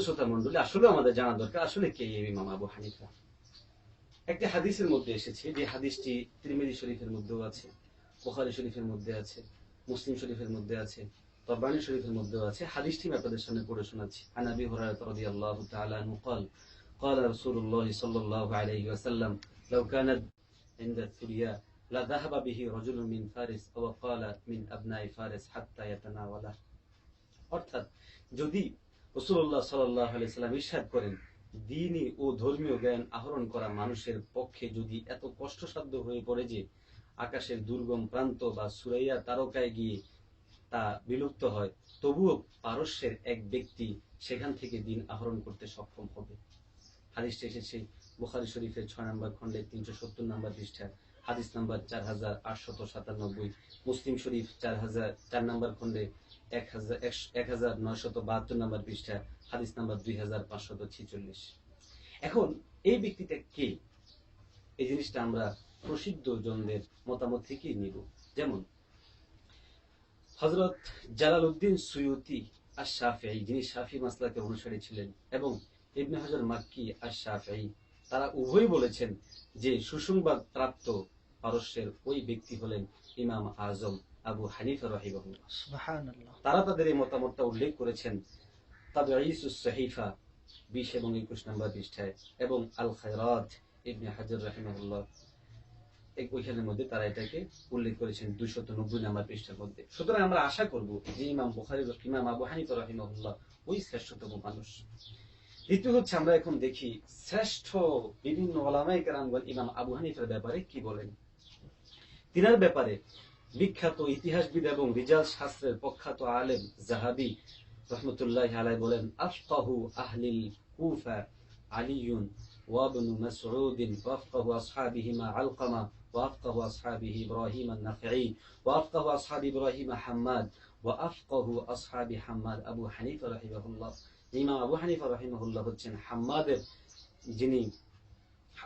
শ্রোতা মন্ডলী আসলে আমাদের জানা দরকার আসলে কে এই ইমাম আবু হানিফা একটি হাদিসের মধ্যে এসেছে যে হাদিসটি ত্রিমেদি শরীফের মধ্যেও আছে বুখারী শরীফের মধ্যে আছে মুসলিম শরীফের মধ্যে আছে তরবানি শরীফের মধ্যেও আছে হাদিসটি আমি আপনাদের সামনে পড়ে শোনাচ্ছি আন আবি হুরায়রা রাদিয়াল্লাহু তাআলা আনহু قال قال رسول الله صلى الله عليه وسلم لو كانت عند الثريا لا ذهب به رجل من فارس أو قال من أبناء فارس حتى يتناوله অর্থাৎ যদি রসুল্লাহ সাল্লাহ সাল্লাম ইরশাদ করেন, দিনই ও ধর্মীয় জ্ঞান আহরণ করা মানুষের পক্ষে যদি এত কষ্টসাধ্য হয়ে পড়ে যে আকাশের দুর্গম প্রান্ত বা সুরাইয়া তারকায় গিয়ে তা বিলুপ্ত হয়, তবুও পারস্যের এক ব্যক্তি সেখান থেকে দিন আহরণ করতে সক্ষম হবে। হাদিসটা এসেছে বুখারি শরীফের ছয় নম্বর খণ্ডে তিনশো সত্তর নম্বর পৃষ্ঠা হাদিস নাম্বার চার হাজার আটশত সাতানব্বই, মুসলিম শরীফ চার হাজার, চার নম্বর খণ্ডে এক হাজার এক হাজার নয়শত বাহাত্তর নম্বর পৃষ্ঠা, হাদিস নাম্বার দুই হাজার পাঁচশত ছিচল্লিশ। এখন, এই ব্যক্তিটা কে? এই জিনিসটা আমরা প্রসিদ্ধ জনদের মতামত থেকেই নিব। যেমন হজরত জালাল উদ্দিন সুয়ুতি আর শাফি যিনি শাফি মাসলাকে অনুসারী ছিলেন, এবং ইবনে হাজার মাক্কি আর শাফি তারা উভয়ই বলেছেন যে সুসংবাদ প্রাপ্ত পারস্যের ওই ব্যক্তি হলেন ইমাম আজম আবু হানিফা রহিবাহুল্লাহ তারা তাদের এই মতামতটা উল্লেখ করেছেন তবে সাহিফা বিশ এবং একুশ নম্বর পৃষ্ঠায় এবং আল খায়রাত ইবনে হাজার রাহিমাহুল্লাহ ওইখানের মধ্যে তারা এটাকে উল্লেখ করেছেন দুইশত নব্বই নম্বর পৃষ্ঠার মধ্যে। সুতরাং আমরা আশা করব যে ইমাম বুখারি ইমাম আবু হানিফা রাহিমাহুল্লাহ ওই শ্রেষ্ঠতম মানুষ। দ্বিতীয় হচ্ছে আমরা এখন দেখি শ্রেষ্ঠ বিভিন্ন ওলামাই কেরামগণ ইমাম আবু হানিফার ব্যাপারে কি বলেন তিনার ব্যাপারে বিখ্যাত ইতিহাসবিদ এবং রিজাল শাস্ত্রের প্রখ্যাত আলেম জাহাবি রহমতুল্লাহ আলাই বলেন আফকাহু আহলিল কুফা আলিয়ুন وابن مسعود وافقه أصحابهما علقمة وافقه أصحابه إبراهيم النخعي وافقه أصحاب إبراهيم حماد وافقه أصحاب حماد أبو حنيفة رحمه الله ইমাম আবু হানিফা রহিমাহুল্লাহ হচ্ছেন হাম্মাদের, যিনি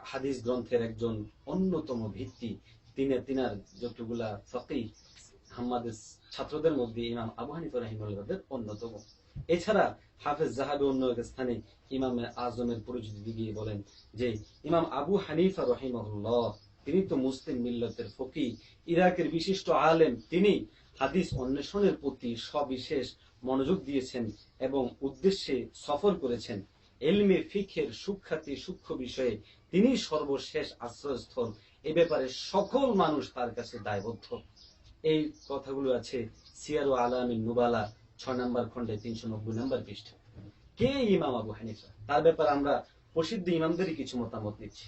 হাদিস গ্রন্থের একজন অন্যতম ভিত্তি। তিনি তিনার যতগুলা ফকি হাম্মাদের ছাত্রদের মধ্যে ইমাম আবু হানিফা রহিমাহুল্লাহদের অন্যতম। এছাড়া হাফেজ জাহাবি অন্য এক স্থানে ইমাম আজমের পরিচিতি দিয়ে বলেন যে, ইমাম আবু হানিফা রহিমাহুল্লাহ তিনি তো মুসলিম মিল্লতের ফকি ইরাকের বিশিষ্ট আলেম তিনি হাদিস অন্বেষণের প্রতি সবিশেষ মনোযোগ দিয়েছেন এবং উদ্দেশ্যে সফর করেছেন। এলমে ফিখের সুখ্যাতি সূক্ষ্ম বিষয়ে তিনি সর্বশেষ আশ্রয়স্থল। এ ব্যাপারে সকল মানুষ তার কাছে দায়বদ্ধ। এই কথাগুলো আছে সিয়ারু আলামিন নুবালা ছয় নম্বর খণ্ডে তিনশো নব্বই নম্বর পৃষ্ঠা। কে ইমাম আবু হানিফা? তার ব্যাপারে আমরা প্রসিদ্ধ ইমামদেরই কিছু মতামত নিচ্ছি।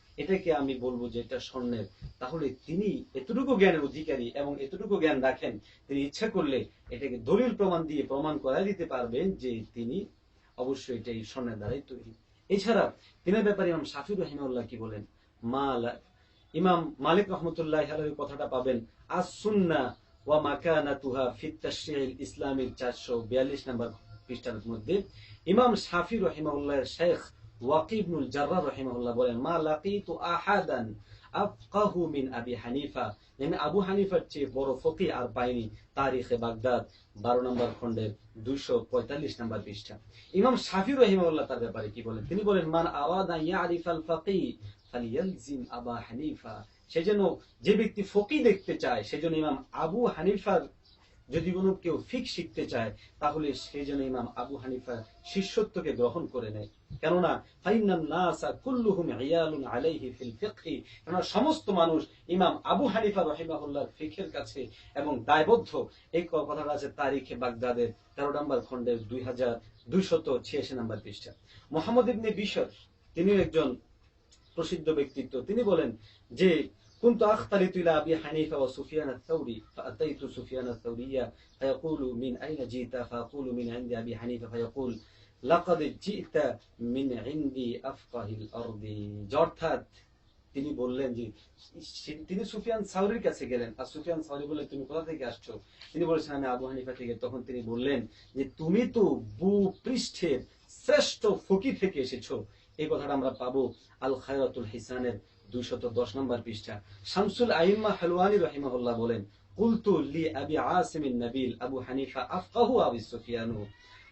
এটাকে আমি বলব যে এটা স্বর্ণের। তাহলে তিনি এতটুকু জ্ঞানের অধিকারী এবং এতটুকু জ্ঞান রাখেন, তিনি ইচ্ছা করলে এটাকে দলিল প্রমাণ দিয়ে প্রমাণ করাই দিতে পারবেন যে তিনি অবশ্যই এটা এই স্বর্ণের দ্বারাই তৈরি। এছাড়া তিনের ব্যাপারে ইমাম শাফি রহিমউল্লাহ কি বলেন? মাল ইমাম মালিক রহমতুল্লাহ আলহীর কথাটা পাবেন আস সুন্না ওয়া মাকানাতুহা ফিত তাশরিউল ইসলামের 442 নম্বর পৃষ্ঠার মধ্যে। ইমাম শাফি রহিমাহুল্লাহর শেখ ওয়াকিবনুল জাররাহ রহিমাহুল্লাহ বলেন, মা আহাদান আফকাহু মিন আবি হানিফা। আমি আবু হানিফার চেয়ে বড় ফকি আর পাইনি তারিখে বাগদাদ, বারো নম্বর খণ্ডের দুইশো পঁয়তাল্লিশ নম্বর পৃষ্ঠা। ইমাম শাফি রহিমাহুল্লাহ তার ব্যাপারে কি বলেন? তিনি বলেন, মান আওয়াদা ইয়ারিফ আল ফাকি ফালিয়ালজিম আবা হানিফা। সেজন্য যে ব্যক্তি ফকি দেখতে চায় সেজন্য ইমাম আবু হানিফার যদি কোনো কেউ ফিক শিখতে চায়, তাহলে সেই জন্য ইমাম আবু হানিফার শিষ্যত্বকে গ্রহণ করে নেয়। কেননা কেননা সমস্ত মানুষ ইমাম আবু হানিফা রহিমাহুল্লাহর ফিকের কাছে এবং দায়বদ্ধ। এই কথাটা আছে তারিখে বাগদাদের তেরো নম্বর খণ্ডের দুই হাজার দুইশত ছিয়াশি নম্বর পৃষ্ঠা। মোহাম্মদ ইবনে বিশর, তিনিও একজন প্রসিদ্ধ ব্যক্তিত্ব। তিনি বলেন যে كنت أختلط إلى أبي حنيفة وسفيان الثوري فأتيت سفيان الثورية فيقول من أين جئت فأقول من عند أبي حنيفة فيقول لقد جئت من عندي أفقه الأرض অর্থাৎ তিনি বললেন যে সে- তিনি সুফিয়ান সাউরির কাছে গেলেন আর সুফিয়ান সাউরি বললেন তুমি কোথা থেকে আসছো তিনি বলেছেন আমি আবু হানিফা থেকে তখন তিনি বললেন যে তুমি তো ভূ পৃষ্ঠের শ্রেষ্ঠ ফকি থেকে এসেছো এই কথাটা আমরা পাবো আল খায়রাতুল হিসানের দুইশত দশ নম্বর পৃষ্ঠা শামসুল আইম্মা হালওয়ানি রহিমাহুল্লাহ বলেন কুলতু লি আবি আসিম নবীল আবু হানিফা আফকাহু আবি সুফিয়ানু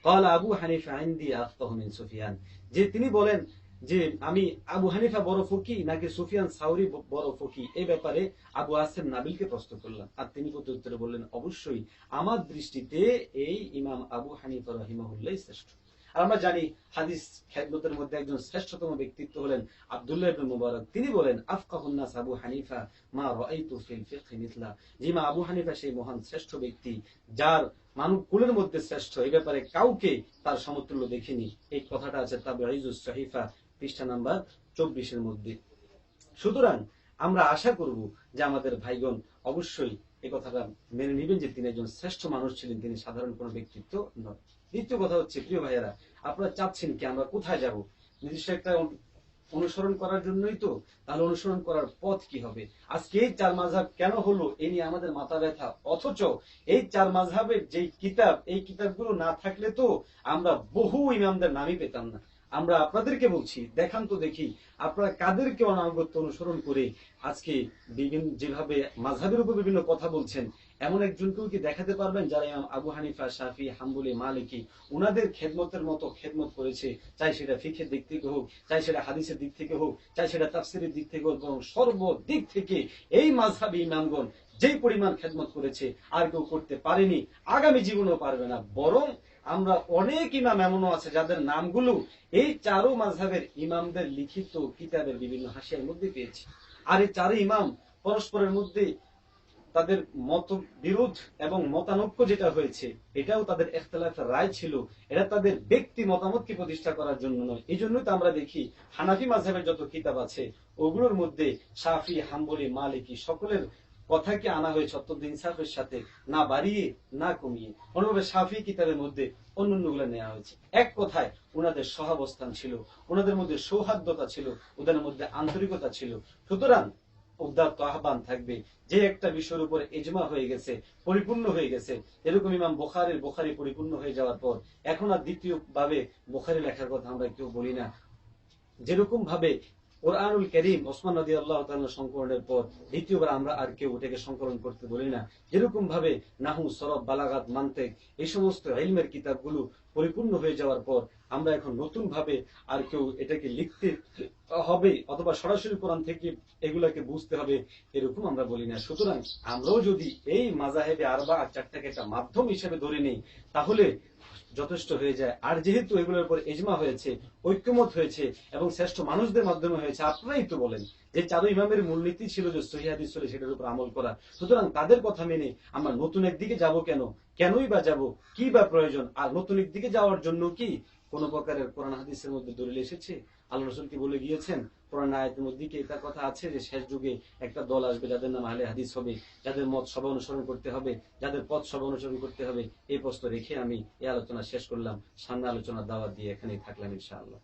قال আবু হানিফা عندي আফকাহু মিন সুফিয়ান যে তিনি বলেন যে আমি আবু হানিফা বড় ফকি নাকি সুফিয়ান সাউরি ব- বড় ফকি এই ব্যাপারে আবু আসিম নাবিলকে প্রশ্ন করলাম আর তিনি প্রত্যুত্তরে বললেন অবশ্যই আমার দৃষ্টিতে এই ইমাম আবু হানিফা রহিমাহুল্লাহ শ্রেষ্ঠ আর আমরা জানি হাদিস খেদমতের মধ্যে একজন শ্রেষ্ঠতম ব্যক্তিত্ব হলেন আব্দুল্লাহ ইবনে মুবারক। তিনি বলেন আফকাহুন নাস আবু হানিফা মা রাআইতু ফিল ফিকহি মিথলা মা, আবু হানিফা সেই মহান শ্রেষ্ঠ ব্যক্তি, যার মানব কুলের মধ্যে শ্রেষ্ঠ। এই ব্যাপারে কাউকে তার সমতুল্য দেখিনি। এই কথাটা আছে তাবঈজুস সহিফা, পৃষ্ঠা নাম্বার চব্বিশের মধ্যে। সুতরাং আমরা আশা করব যে আমাদের ভাইগণ অবশ্যই এই কথাটা মেনে যে তিনি একজন শ্রেষ্ঠ মানুষ ছিলেন, তিনি সাধারণ ব্যক্তিত্ব নয় দ্বিতীয় কথা হচ্ছে, প্রিয় আপনারা চাচ্ছেন কি আমরা কোথায় যাব? নির্দিষ্ট একটা অনুসরণ করার জন্যই তো, তাহলে অনুসরণ করার পথ কি হবে? আজকে এই চার মাঝহাব কেন হলো এ নিয়ে আমাদের মাথা ব্যথা? অথচ এই চার মাঝহাবের যেই কিতাব, এই কিতাবগুলো না থাকলে তো আমরা বহু ইমামদের নামই পেতাম না। আমরা আপনাদেরকে বলছি, দেখান তো দেখি, আপনারা কাদেরকে অনাগত্য অনুসরণ করে আজকে বিভিন্ন, যেভাবে মাঝহাবের উপর বিভিন্ন কথা বলছেন, এমন একজনকেও কি দেখাতে পারবেন যারা ইমাম আবু হানিফা, শাফি, হাম্বুলি, মালিকি, উনাদের খেদমতের মতো খেদমত করেছে, চাই সেটা ফিখের দিক থেকে হোক, চাই সেটা হাদিসের দিক থেকে হোক, চাই সেটা তাফসিরের দিক থেকে হোক এবং সর্বদিক থেকে এই মাঝহাবি ইমামগণ যেই পরিমাণ খেদমত করেছে, আর কেউ করতে পারেনি, আগামী জীবনেও পারবে না, বরং আমরা অনেক ইমাম এমনও আছে যাদের নামগুলো এই চারো মাঝহাবের ইমামদের লিখিত কিতাবের বিভিন্ন হাসিয়ার মধ্যে পেয়েছি। আর এই চারো ইমাম পরস্পরের মধ্যে তাদের মত বিরোধ এবং মতানৈক্য যেটা হয়েছে, এটাও তাদের এখতলাফের রায় ছিল। এটা তাদের ব্যক্তি মতামতকে প্রতিষ্ঠা করার জন্য নয়। এই জন্যই তো আমরা দেখি হানাফি মাঝহের যত কিতাব আছে, ওগুলোর মধ্যে সাফি হাম্বলি, মালিকি সকলের কথাকে আনা হয়েছে অত্যন্ত ইনসাফের সাথে? না বাড়িয়ে, না কমিয়ে। অনুভাবে সাফি কিতাবের মধ্যে অন্যান্যগুলো নেওয়া হয়েছে। এক কথায় ওনাদের সহাবস্থান ছিল ওনাদের মধ্যে সৌহার্দ্যতা ছিল ওদের মধ্যে আন্তরিকতা ছিল। সুতরাং উদ্দাত্ত আহ্বান থাকবে। যে একটা বিষয়ের উপর এজমা হয়ে গেছে, পরিপূর্ণ হয়ে গেছে, এরকম ইমাম বোখারের বোখারি পরিপূর্ণ হয়ে যাওয়ার পর, এখন আর দ্বিতীয় ভাবে বোখারি লেখার কথা আমরা কেউ বলি না। যেরকম ভাবে কোরআনুল করিম ওসমান নদী আল্লাহ সংকলনের পর দ্বিতীয়বার আমরা আর কেউ এটাকে সংকলন করতে বলি না। যেরকম ভাবে নাহু, সরব, বালাগাত, মান্তেক এই সমস্ত ইলমের কিতাবগুলো পরিপূর্ণ হয়ে যাওয়ার পর আমরা এখন নতুন ভাবে আর কেউ এটাকে লিখতে হবে অথবা সরাসরি কোরআন থেকে এগুলাকে বুঝতে হবে এরকম আমরা বলি না। সুতরাং আমরাও যদি এই মাজাহেবে আরবা আর চারটাকে একটা মাধ্যম হিসেবে ধরে নিই, তাহলে যথেষ্ট হয়ে যায়। আর যেহেতু এগুলোর উপর এজমা হয়েছে, ঐক্যমত হয়েছে এবং শ্রেষ্ঠ মানুষদের মাধ্যমে হয়েছে, আপনারাই তো বলেন যে চারু ইমামের মূলনীতি ছিল যে সহিদ চলে সেটার উপর আমল করা। সুতরাং তাদের কথা মেনে আমরা নতুন একদিকে যাব কেন? কেনই বা যাব? কি বা প্রয়োজন? আর নতুন একদিকে যাওয়ার জন্য কি কোন প্রকারের কোরআন হাদিসের মধ্যে দলিল এসেছে? আল্লাহ রসুল কি বলে গিয়েছেন? কোরআন আয়াতের মধ্যে কি এটা কথা আছে যে, শেষ যুগে একটা দল আসবে যাদের নাম আহলে হাদিস হবে, যাদের মত সভা অনুসরণ করতে হবে, যাদের পথ সভা অনুসরণ করতে হবে, এই প্রশ্ন রেখে আমি এই আলোচনা শেষ করলাম। সামনে আলোচনা দাওয়াত দিয়ে এখানেই থাকলাম ইনশাআল্লাহ।